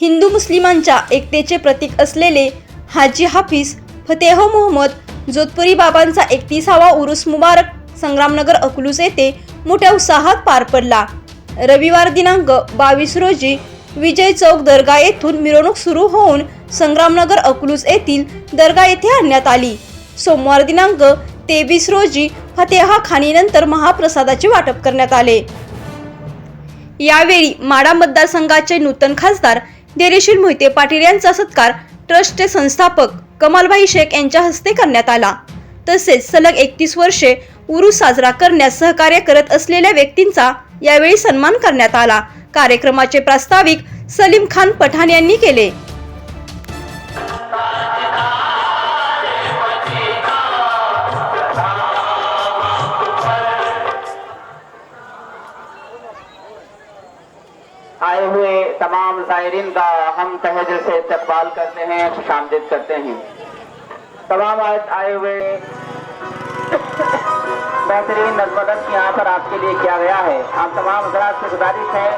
हिंदू मुस्लिमांच्या एकतेचे प्रतीक असलेले हाजी हाफिज फतेह मोहम्मद जोधपुरी बाबांचा एकतीसावा उरुस मुबारक संग्रामनगर अकलूज येथे मोठ्या उत्साहात पार पडला. रविवार दिनांक बावीस रोजी विजय चौक दर्गा येथून मिरवणूक सुरू होऊन संग्रामनगर अकलूज येथील दर्गा येथे आणण्यात आली. सोमवार दिनांक तेवीस रोजी फतेहा खाणीनंतर महाप्रसादाचे वाटप करण्यात आले. यावेळी माडा मतदारसंघाचे नूतन खासदार धैर्यशील मोहिते पाटील यांचा सत्कार ट्रस्टचे संस्थापक कमालभाई शेख यांच्या हस्ते करण्यात आला. तसेच सलग एकतीस वर्षे उरूस साजरा करण्यास सहकार्य करत असलेल्या व्यक्तींचा यावेळी सन्मान करण्यात आला. कार्यक्रमाचे प्रास्ताविक सलीम खान पठाण यांनी केले. आए हुए तमाम जायरीन का हम तहज से इस्तकबाल करते हैं खुश आमदीद करते हैं। तमाम आए हुए बेहतरीन नजमदन यहाँ पर आपके लिए किया गया है। आप तमाम हजरात से गुजारिश है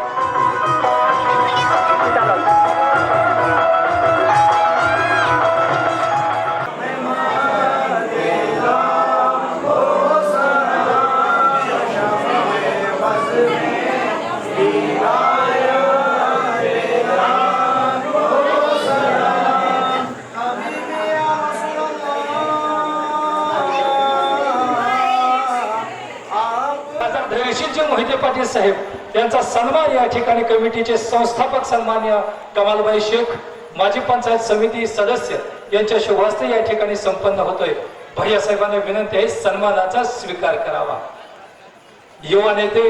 धैर्यशीलजी मोहिते पाटील साहेब यांचा सन्मान या ठिकाणी कमिटीचे संस्थापक सन्मान्य कमालबाई शेख माजी पंचायत समिती सदस्य यांच्या शुभास्ते या ठिकाणी संपन्न होतोय. भैया साहेबांना विनंती आहे सन्मानाचा स्वीकार करावा. युवा नेते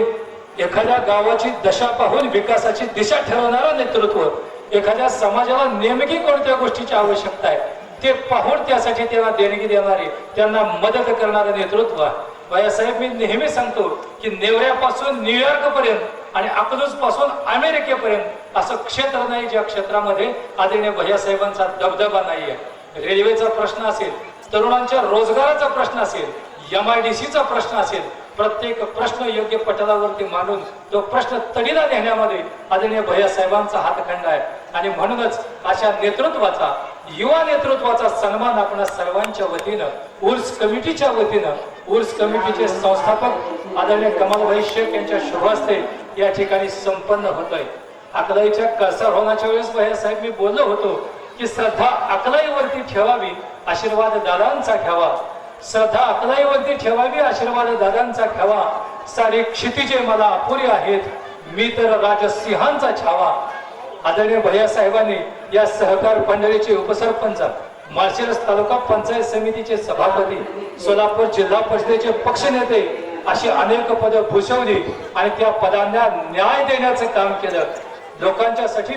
एखाद्या गावाची दशा पाहून विकासाची दिशा ठरवणारा नेतृत्व एखाद्या समाजाला नेमकी कोणत्या गोष्टीची आवश्यकता आहे ते पाहून त्यासाठी त्यांना देणगी देणारे त्यांना मदत करणारं नेतृत्व बायासाहेब मी नेहमी सांगतो की नेवऱ्यापासून न्यूयॉर्क पर्यंत आणि अकलूजपासून अमेरिकेपर्यंत असं क्षेत्र नाही ज्या क्षेत्रामध्ये आदरणीय भैयासाहेबांचा दबदबा नाहीये. रेल्वेचा प्रश्न असेल तरुणांच्या रोजगाराचा प्रश्न असेल एम आय डी सीचा प्रश्न असेल प्रत्येक प्रश्न योग्य पटलावरती मांडून तो प्रश्न तडीला नेण्यामध्ये आदरणीय भैयासाहेबांचा हातखंड आहे. आणि म्हणूनच अशा नेतृत्वाचा युवा नेतृत्वाचा सन्मान आपण सर्वांच्या वतीनं उर्स कमिटीच्या वतीनं उर्स कमिटीचे संस्थापक आदरणीय कमालभाई शेख यांच्या शुभास्ते या ठिकाणी संपन्न होतोय. अकलाईच्या कळसार होण्याच्या वेळेस भैयासाहेब मी बोललो होतो की श्रद्धा अकलाईवरती ठेवावी आशीर्वाद दादांचा घ्यावा श्रद्धा अकलाईवरती ठेवावी आशीर्वाद दादांचा घ्यावा सारे क्षितिजे मला अपुरी आहेत. मी तर राजसिंहांचा छावा. आदरणीय भैया साहेबांनी या सहकार मंडळीचे उपसरपंच माळशिरस तालुका पंचायत समितीचे सभापती सोलापूर जिल्हा परिषदेचे पक्षनेते अशी अनेक पदं भूषवली आणि त्या पदांना न्याय देण्याचं काम केलं. लोकांच्यासाठी